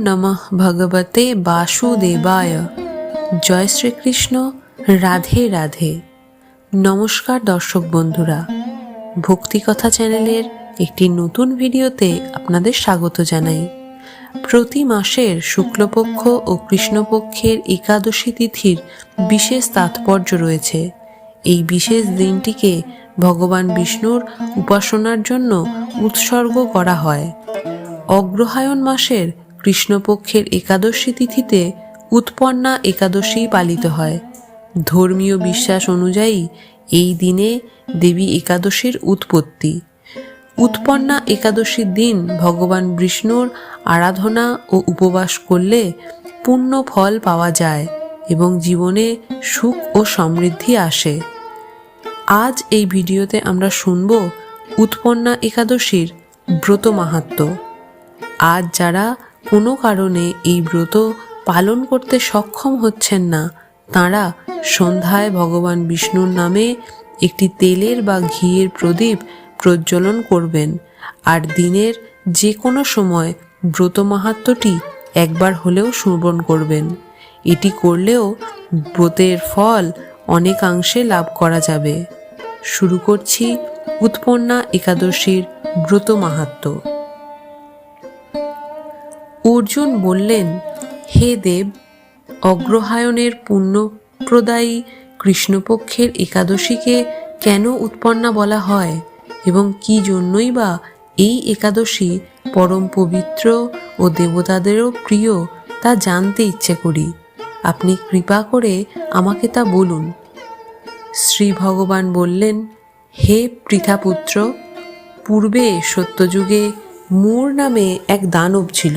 নমঃ ভগবতে বাসুদেবায়। জয় শ্রীকৃষ্ণ। রাধে রাধে। নমস্কার দর্শক বন্ধুরা। ভক্তিকথা চ্যানেলের একটি নতুন ভিডিওতে আপনাদের স্বাগত জানাই। প্রতি মাসের শুক্লপক্ষ ও কৃষ্ণপক্ষের একাদশী তিথির বিশেষ তাৎপর্য রয়েছে। এই বিশেষ দিনটিকে ভগবান বিষ্ণুর উপাসনার জন্য উৎসর্গ করা হয়। অগ্রহায়ণ মাসের কৃষ্ণপক্ষের একাদশী তিথিতে উৎপন্না একাদশী পালিত হয়। ধর্মীয় বিশ্বাস অনুযায়ী এই দিনে দেবী একাদশীর উৎপত্তি। উৎপন্না একাদশীর দিন ভগবান বিষ্ণুর আরাধনা ও উপবাস করলে পূর্ণ ফল পাওয়া যায় এবং জীবনে সুখ ও সমৃদ্ধি আসে। আজ এই ভিডিওতে আমরা শুনব উৎপন্না একাদশীর ব্রত মাহাত্ম্য আজ যারা কোনো কারণে এই ব্রত পালন করতে সক্ষম হচ্ছেন না। তাঁরা সন্ধ্যায় ভগবান বিষ্ণুর নামে একটি তেলের বা ঘিয়ের প্রদীপ প্রজ্বলন করবেন আর দিনের যে কোনো সময় ব্রত মাহাত্ম্যটি একবার হলেও শ্রবণ করবেন। এটি করলেও ব্রতের ফল অনেকাংশে লাভ করা যাবে। শুরু করছি উৎপন্না একাদশীর ব্রত মাহাত্ম্য অর্জুন বললেন, হে দেব, অগ্রহায়ণের পুণ্যপ্রদায়ী কৃষ্ণপক্ষের একাদশীকে কেন উৎপন্না বলা হয় এবং কি জন্যই বা এই একাদশী পরম পবিত্র ও দেবতাদেরও প্রিয় তা জানতে ইচ্ছে করি। আপনি কৃপা করে আমাকে তা বলুন। শ্রী ভগবান বললেন, হে পৃথাপুত্র, পূর্বে সত্যযুগে মূর নামে এক দানব ছিল।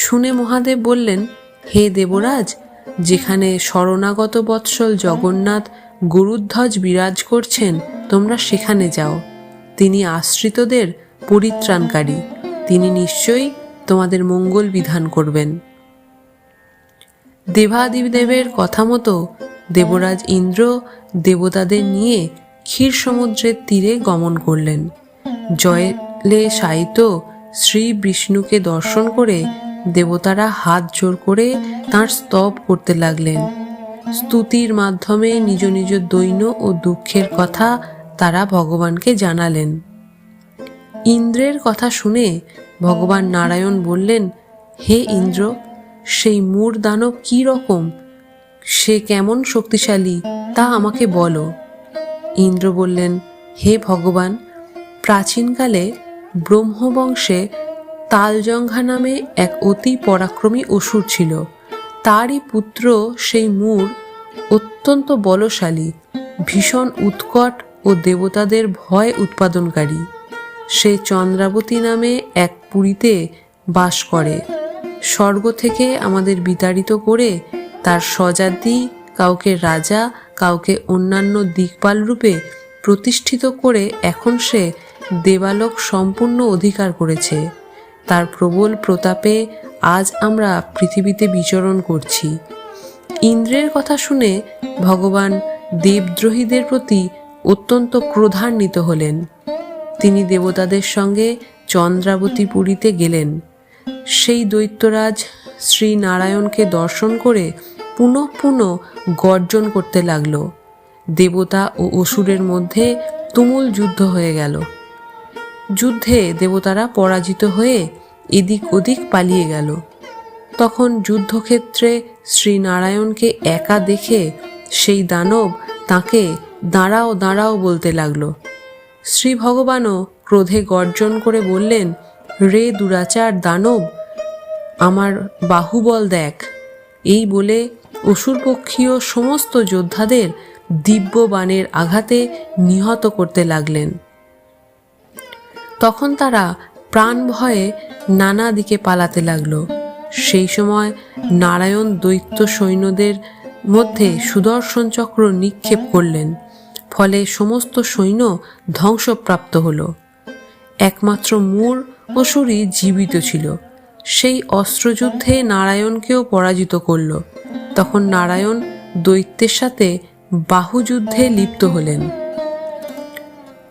শুনে মহাদেব বললেন, হে দেবরাজ, যেখানে শরণাগত বৎসল জগন্নাথ গুরুধ্বজ বিরাজ করছেন, তোমরা সেখানে যাও। তিনি আশ্রিতদের পরিত্রাণকারী। তিনি নিশ্চয়ই তোমাদের মঙ্গল বিধান করবেন। দেবাদিদেবের কথা মতো দেবরাজ ইন্দ্র দেবতাদের নিয়ে ক্ষীর সমুদ্রের তীরে গমন করলেন। জয়লে শায়িত শ্রী বিষ্ণুকে দর্শন করে দেবতারা হাত জোর করে তাঁর স্তব করতে লাগলেন। স্তুতির মাধ্যমে নিজ নিজ দৈন্য ও দুঃখের কথা তারা ভগবানকে জানালেন। ইন্দ্রের কথা শুনে ভগবান নারায়ণ বললেন, হে ইন্দ্র, সেই মূর দানব কি রকম? সে কেমন শক্তিশালী, তা আমাকে বলো। ইন্দ্র বললেন, হে ভগবান, প্রাচীনকালে ব্রহ্মবংশে তালজঙ্ঘা নামে এক অতি পরাক্রমী অসুর ছিল। তারই পুত্র সেই মূর অত্যন্ত বলশালী, ভীষণ উৎকট ও দেবতাদের ভয় উৎপাদনকারী। সে চন্দ্রাবতী নামে এক পুরীতে বাস করে। স্বর্গ থেকে আমাদের বিতাড়িত করে তার স্বজাতি, কাউকে রাজা, কাউকে অন্যান্য দিকপাল রূপে প্রতিষ্ঠিত করে এখন সে দেবালোক সম্পূর্ণ অধিকার করেছে। তার প্রবল প্রতাপে আজ আমরা পৃথিবীতে বিচরণ করছি। ইন্দ্রের কথা শুনে ভগবান দেবদ্রোহীদের প্রতি অত্যন্ত ক্রোধান্বিত হলেন। তিনি দেবতাদের সঙ্গে চন্দ্রাবতী পুরীতে গেলেন। সেই দৈত্যরাজ শ্রী নারায়ণকে দর্শন করে পুনঃ পুনঃ গর্জন করতে লাগল। দেবতা ও অসুরের মধ্যে তুমুল যুদ্ধ হয়ে গেল। যুদ্ধে দেবতারা পরাজিত হয়ে এদিক ওদিক পালিয়ে গেল। তখন যুদ্ধক্ষেত্রে শ্রীনারায়ণকে একা দেখে সেই দানব তাকে দাঁড়াও দাঁড়াও বলতে লাগল। শ্রী ভগবানও ক্রোধে গর্জন করে বললেন, রে দুরাচার দানব, আমার বাহুবল দেখ। এই বলে অসুরপক্ষীয় সমস্ত যোদ্ধাদের দিব্য বাণের আঘাতে নিহত করতে লাগলেন। তখন তারা প্রাণ ভয়ে নানা দিকে পালাতে লাগল। সেই সময় নারায়ণ দৈত্য সৈন্যদের মধ্যে সুদর্শন চক্র নিক্ষেপ করলেন, ফলে সমস্ত সৈন্য ধ্বংসপ্রাপ্ত হল। একমাত্র মূর অসুরই জীবিত ছিল। সেই অস্ত্রযুদ্ধে নারায়ণকেও পরাজিত করল। তখন নারায়ণ দৈত্যের সাথে বাহুযুদ্ধে লিপ্ত হলেন।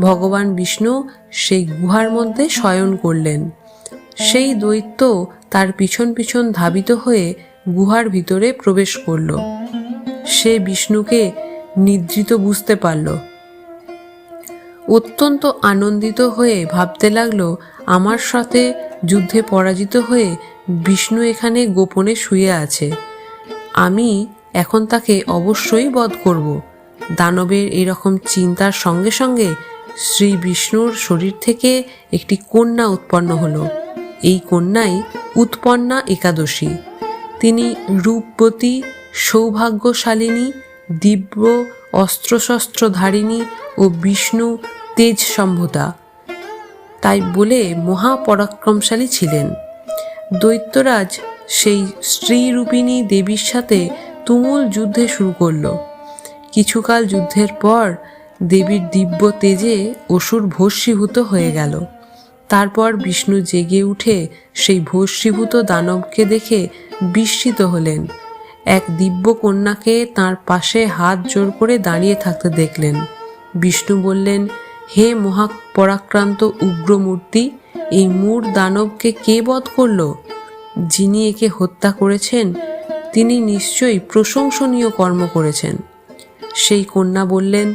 ভগবান বিষ্ণু সেই গুহার মধ্যে শয়ন করলেন। সেই দৈত্য তার পিছন পিছন ধাবিত হয়ে গুহার ভিতরে প্রবেশ করল। সে বিষ্ণুকে নিদ্রিত বুঝতে পারল। অত্যন্ত আনন্দিত হয়ে ভাবতে লাগল, আমার সাথে যুদ্ধে পরাজিত হয়ে বিষ্ণু এখানে গোপনে শুয়ে আছে। আমি এখন তাকে অবশ্যই বধ করব। দানবের এরকম চিন্তার সঙ্গে সঙ্গে শ্রী বিষ্ণুর শরীর থেকে একটি কন্যা উৎপন্ন হল। এই কন্যাই উৎপন্না একাদশী। তিনি রূপবতী, সৌভাগ্যশালিনী, দিব্য অস্ত্রশস্ত্রধারিণী ও বিষ্ণু তেজ সম্ভূতা তাই বলে মহাপরাক্রমশালী ছিলেন। দৈত্যরাজ সেই স্ত্রীরূপিণী দেবীর সাথে তুমুল যুদ্ধে শুরু করল। কিছুকাল যুদ্ধের পর দেবীর দিব্য তেজে অসুর ভস্মীভূত হয়ে গেল। তারপর বিষ্ণু জেগে উঠে সেই ভস্মীভূত দানবকে দেখে বিস্মিত হলেন। এক দিব্য কন্যাকে তার পাশে হাত জোর করে দাঁড়িয়ে থাকতে দেখলেন। বিষ্ণু বললেন, হে মহাপরাক্রান্ত উগ্রমূর্তি, এই মূর দানবকে কে বধ করল? যিনি একে হত্যা করেছেন, তিনি নিশ্চয়ই প্রশংসনীয় কর্ম করেছেন। সেই কন্যা বললেন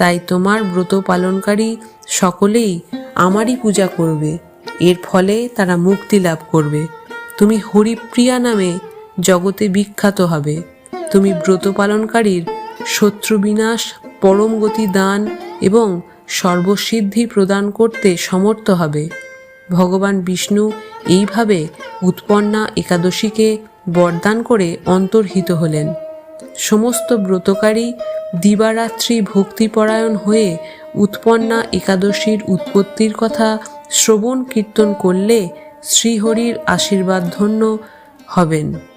তাই তোমার ব্রত পালনকারী সকলেই আমারই পূজা করবে। এর ফলে তারা মুক্তি লাভ করবে। তুমি হরিপ্রিয়া নামে জগতে বিখ্যাত হবে। তুমি ব্রত পালনকারীর শত্রু বিনাশ, পরম গতি দান এবং সর্বসিদ্ধি প্রদান করতে সমর্থ হবে। ভগবান বিষ্ণু এইভাবে উৎপন্না একাদশীকে বরদান করে অন্তর্হিত হলেন। সমস্ত ব্রতকারী দিবারাত্রি ভক্তিপরায়ণ হয়ে উৎপন্না একাদশীর উৎপত্তির কথা শ্রবণ কীর্তন করলে শ্রীহরির আশীর্বাদ ধন্য হবেন।